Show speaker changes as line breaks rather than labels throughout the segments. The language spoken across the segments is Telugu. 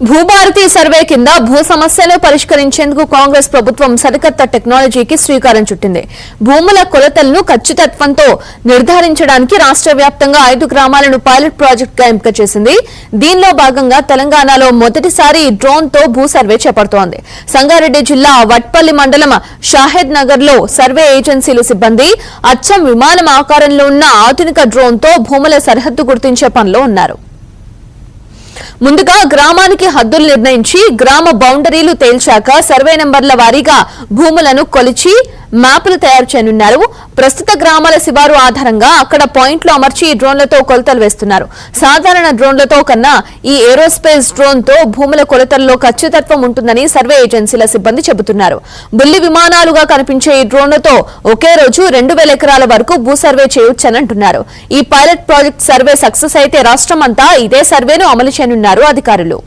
భూభారతి సర్వే కింద భూ సమస్యను పరిష్కరించేందుకు కాంగ్రెస్ ప్రభుత్వం సరికొత్త టెక్నాలజీకి శ్రీకారం చుట్టింది. భూముల కొలతలను ఖచ్చితత్వంతో నిర్ధారించడానికి రాష్ట్ర వ్యాప్తంగా ఐదు గ్రామాలను పైలట్ ప్రాజెక్టుగా ఎంపిక చేసింది. దీనిలో భాగంగా తెలంగాణలో మొదటిసారి డ్రోన్తో భూ సర్వే చేపడుతోంది. సంగారెడ్డి జిల్లా వట్పల్లి మండలం షాహెద్ నగర్లో సర్వే ఏజెన్సీలు సిబ్బంది అచ్చం విమానం ఆకారంలో ఉన్న ఆధునిక డ్రోన్తో భూముల సరిహద్దు గుర్తించే పనిలో ఉన్నారు. ముందుగా గ్రామానికి హద్దులు నిర్ణయించి గ్రామ బౌండరీలు తేల్చాక సర్వే నెంబర్ల వారీగా భూములను కొలిచి మ్యాపులు తయారు చేయనున్నారు. ప్రస్తుత గ్రామాల శివారు ఆధారంగా అక్కడ పాయింట్లు అమర్చి డ్రోన్లతో కొలతలు వేస్తున్నారు. సాధారణ డ్రోన్లతో కన్నా ఈ ఏరోస్పేస్ డ్రోన్తో భూముల కొలతల్లో ఖచ్చితత్వం ఉంటుందని సర్వే ఏజెన్సీల సిబ్బంది చెబుతున్నారు. బుల్లి విమానాలుగా కనిపించే ఈ డ్రోన్లతో ఒకే రోజు రెండు వేల ఎకరాల వరకు భూ సర్వే చేయొచ్చని అంటున్నారు ఈ పైలట్ ప్రాజెక్ట్ సర్వే సక్సెస్ అయితే రాష్ట్రమంతా ఇదే సర్వేను అమలు చేయనున్నారు అధికారులు.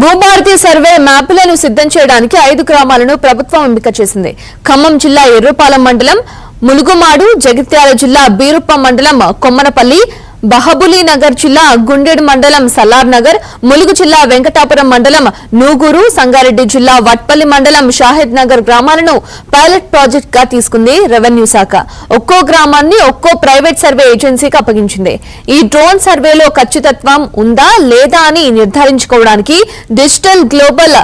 భూభారతి సర్వే మ్యాపులను సిద్ధం చేయడానికి ఐదు గ్రామాలను ప్రభుత్వం ఎంపిక చేసింది. ఖమ్మం జిల్లా ఎర్రుపాలెం మండలం ములుగుమాడు జగిత్యాల జిల్లా బీరుప్ప మండలం కొమ్మనపల్లి బహబులీ నగర్ జిల్లా గుండెడు మండలం సల్లార్ నగర్ ములుగు జిల్లా వెంకటాపురం మండలం నూగూరు సంగారెడ్డి జిల్లా వట్పల్లి మండలం షాహిద్ నగర్ గ్రామాలను పైలట్ ప్రాజెక్ట్గా తీసుకుంది రెవెన్యూ శాఖ. ఒక్కో గ్రామాన్ని ఒక్కో ప్రైవేట్ సర్వే ఏజెన్సీకి అప్పగించింది. ఈ డ్రోన్ సర్వేలో ఖచ్చితత్వం ఉందా లేదా అని నిర్ధారించుకోవడానికి డిజిటల్ గ్లోబల్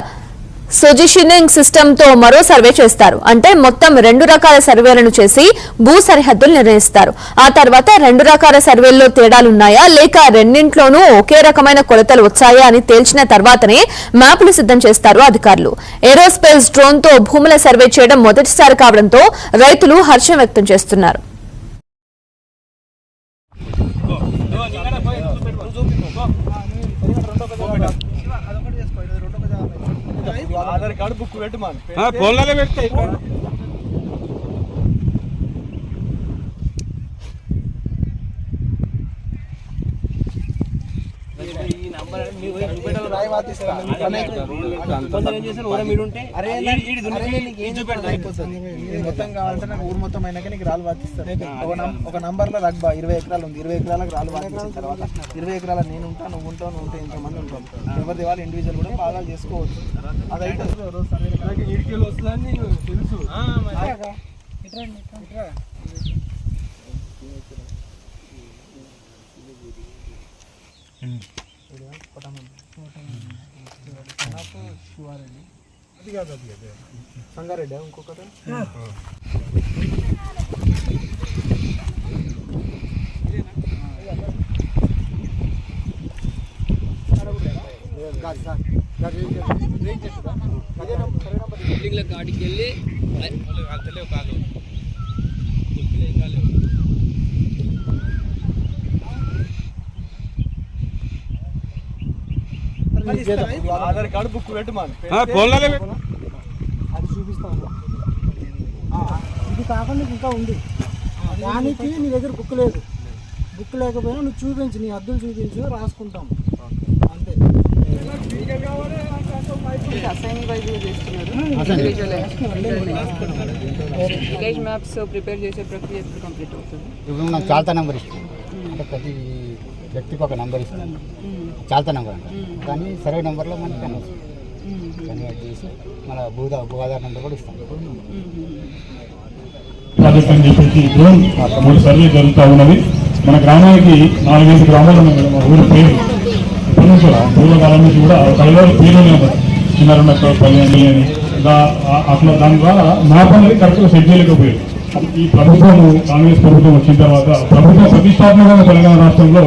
సొజిషనింగ్ సిస్టమ్తో మరో సర్వే చేస్తారు అంటే మొత్తం రెండు రకాల సర్వేలను చేసి భూ సరిహద్దులు నిర్ణయిస్తారు ఆ తర్వాత రెండు రకాల సర్వేల్లో తేడాలున్నాయా లేక రెండింట్లోనూ ఒకే రకమైన కొలతలు వచ్చాయా అని తేల్చిన తర్వాతనే మ్యాపులు సిద్ధం చేస్తారు అధికారులు ఏరోస్పేస్ డ్రోన్తో భూముల సర్వే చేయడం మొదటిసారి కావడంతో రైతులు హర్షం వ్యక్తం చేస్తున్నారు
ఆధార్ కార్డు బుక్ పెట్టు మన
ఫోన్లలో పెడతాయి.
ఈ నంబర్ మీ చూపెట్టాలి
మొత్తం కావాలంటే నాకు ఊరు మొత్తం అయినాక నీకు రాళ్ళు వాతిస్తాను ఒక నం- ఒక నంబర్లో రగ్బా ఇరవై ఎకరాలు ఉంది ఇరవై ఎకరాలకు రాళ్ళు వాతించిన తర్వాత ఇరవై ఎకరాల నేను ఉంటా నువ్వు ఉంటావు నువ్వు ఉంటే ఇంతమంది ఉంటాం ఎవరిది వాళ్ళు ఇండివిజువల్ కూడా బాగా చేసుకోవచ్చు అది అయితే రోజు సర్వే
నాకు ఇడికెళ్ళి వస్తుందని నీకు తెలుసు
అది కాదు అది కాదు సంగారెడ్డి ఇంకొకటి
బిల్డింగ్ల కాడికి వెళ్ళి
ఆధార్ కార్డు బుక్ అది చూపిస్తాను. ఇది కాకుండా ఇంకా ఉంది. దానికి నీ దగ్గర బుక్ లేదు. బుక్ లేకపోయినా నువ్వు చూపించు నీ అద్దులు చూపించు రాసుకుంటాం. అంతే.
విలేజ్ మ్యాప్స్ ప్రిపేర్ చేసే ప్రక్రియ కంప్లీట్ అవుతుంది?
ఇప్పుడు నాకు చాలతా నెంబర్ అంటే ప్రతి వ్యక్తికి ఒక నెంబర్ ఇస్తాను. చాలతా నెంబర్ అంట కానీ సర్వే నెంబర్లో మనకి కనవచ్చు కన్వర్ట్ చేసి మన భూదా భూఆధార్ నెంబర్ కూడా ఇస్తాను
అని చెప్పేసి డ్రోన్ మూడు సర్వే జరుగుతూ ఉన్నది మన గ్రామానికి నాలుగైదు గ్రామాలు ఉన్నాయి మా ఊరి పేరు. ఇప్పటి నుంచి కూడా పూర్వకాలం నుంచి కూడా కళలో పేరునే ఉన్నాయి చిన్న రెండు అని దా- అట్లా దాని ద్వారా మ్యాప్ అనేది కరెక్ట్గా సెట్ చేయలేకపోయారు ఈ ప్రభుత్వం కాంగ్రెస్ ప్రభుత్వం వచ్చిన తర్వాత ప్రభుత్వం ప్రతిష్టాత్మకంగా తెలంగాణ రాష్ట్రంలో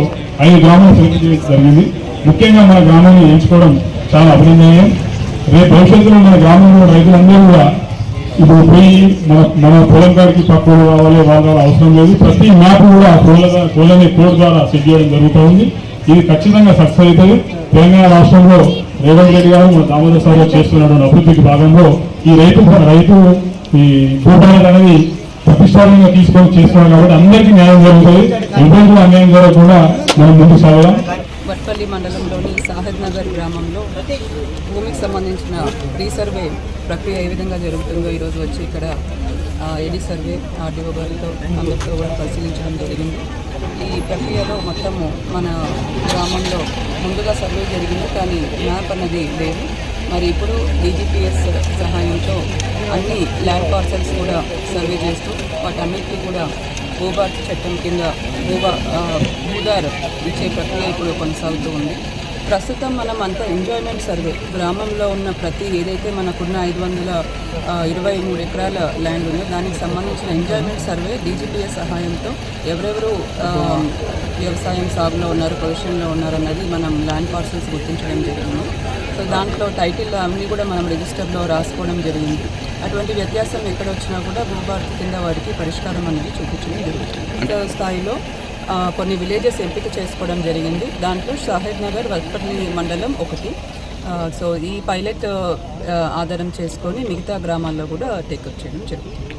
ఐదు గ్రామాలు సెలెక్ట్ చేయడం జరిగింది. ముఖ్యంగా మన గ్రామాన్ని ఎంచుకోవడం చాలా అభినందనీయం. రేపు భవిష్యత్తులో మన గ్రామంలో రైతులందరూ కూడా ఇప్పుడు పోయి మన మన పొలం కాడికి పక్కన రావాలి వాళ్ళ అవసరం లేదు. ప్రతి మ్యాప్ కూడా కోళ్ళ కోళ్ళని కోడ్ ద్వారా సెట్ చేయడం జరుగుతూ ఉంది. ఇది ఖచ్చితంగా సక్సెస్ అవుతుంది. తెలంగాణ రాష్ట్రంలో రేవంత్ రెడ్డి గారు మన దామోదర్ సార్ చేస్తున్నటువంటి అభివృద్ధికి భాగంలో ఈ రైతు రైతు ఈ భూభారత్ అనేది ప్రతిష్టాత్మకంగా తీసుకొని చేస్తున్నాం కాబట్టి అందరికీ న్యాయం జరుగుతుంది. ఎవరికి అన్యాయం జరగకుండా మనం ముందుకు సాగడం
వట్పల్లి మండలంలోని సాహెద్ నగర్ గ్రామంలో భూమికి సంబంధించిన రీసర్వే ప్రక్రియ ఏ విధంగా జరుగుతుందో ఈరోజు వచ్చి ఇక్కడ ఎడి సర్వే ఆర్డీఓ గారితో అందరితో కూడా పరిశీలించడం జరిగింది. ఈ ప్రక్రియలో మొత్తము మన గ్రామంలో ముందుగా సర్వే జరిగింది కానీ మ్యాప్ అనేది లేదు. మరి ఇప్పుడు డీజీపీఎస్ సహాయంతో అన్ని ల్యాండ్ పార్సల్స్ కూడా సర్వే చేస్తూ వాటన్నిటికీ కూడా భూభారతి చట్టం కింద భూభా భూదార్ ఇచ్చే ప్రక్రియ ఇప్పుడు కొనసాగుతూ ఉంది. ప్రస్తుతం మనం అంతా ఎంజాయ్మెంట్ సర్వే గ్రామంలో ఉన్న ప్రతి ఏదైతే మనకున్న ఐదు వందల ఇరవై మూడు ఎకరాల ల్యాండ్ ఉందో దానికి సంబంధించిన ఎంజాయ్మెంట్ సర్వే డీజీపీఎస్ సహాయంతో ఎవరెవరు వ్యవసాయం సాగులో ఉన్నారు పొజిషన్లో ఉన్నారు అన్నది మనం ల్యాండ్ పార్సల్స్ గుర్తించడం జరిగింది. సో దాంట్లో టైటిల్ అన్నీ కూడా మనం రిజిస్టర్లో రాసుకోవడం జరిగింది. అటువంటి వ్యత్యాసం ఎక్కడ వచ్చినా కూడా భూభారతి కింద వారికి పరిష్కారం అనేది చూపించడం జరుగుతుంది. స్థాయిలో కొన్ని విలేజెస్ ఎంపిక చేసుకోవడం జరిగింది. దాంట్లో షాహిద్ నగర్ వల్పల్లి మండలం ఒకటి. సో ఈ పైలట్ ఆధారం చేసుకొని మిగతా గ్రామాల్లో కూడా టేకప్ చేయడం జరుగుతుంది.